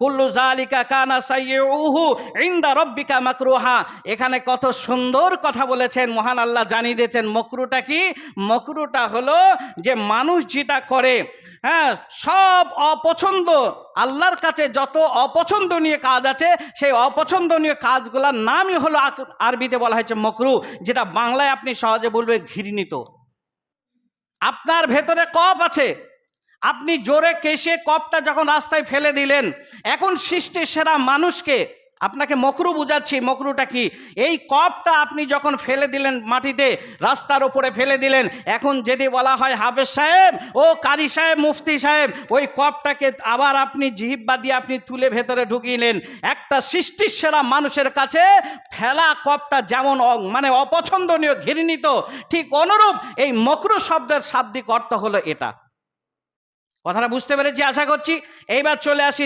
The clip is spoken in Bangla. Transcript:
কুল্লু জালিকা কানা সাইয়ুহু ইনদা রব্বিকা মাকরুহা। এখানে কত সুন্দর কথা বলেছেন, মহান আল্লাহ জানিয়ে দিয়েছেন, মকরুটা কি? মকরুটা হলো যে মানুষ যেটা করে হ্যাঁ সব অপছন্দ, আল্লাহর কাছে যত অপছন্দনীয় কাজ আছে, সেই অপছন্দনীয় কাজগুলোর নামই হলো আরবিতে বলা হয়েছে মকরু, যেটা বাংলায় আপনি সহজে বলবেন ঘৃণিত। আপনার ভেতরে কপ আছে আপনি জোরে কেশে কপটা যখন রাস্তায় ফেলে দিলেন, এখন সৃষ্টির সেরা মানুষকে আপনাকে মকরু বুঝাচ্ছি, মকরুটা কি? এই কপটা আপনি যখন ফেলে দিলেন মাটিতে, রাস্তার ওপরে ফেলে দিলেন, এখন যদি বলা হয় হাফেজ সাহেব, ও কারি সাহেব, মুফতি সাহেব, ওই কপটাকে আবার আপনি জিহিব্বা দিয়ে আপনি তুলে ভেতরে ঢুকিলেন, একটা সৃষ্টির সেরা মানুষের কাছে ফেলা কপটা যেমন মানে অপছন্দনীয় ঘৃণিত, ঠিক অনুরূপ এই মকরু শব্দের শাব্দিক অর্থ হলো এটা। কথাটা বুঝতে পেরেছি আশা করছি। এইবার চলে আসি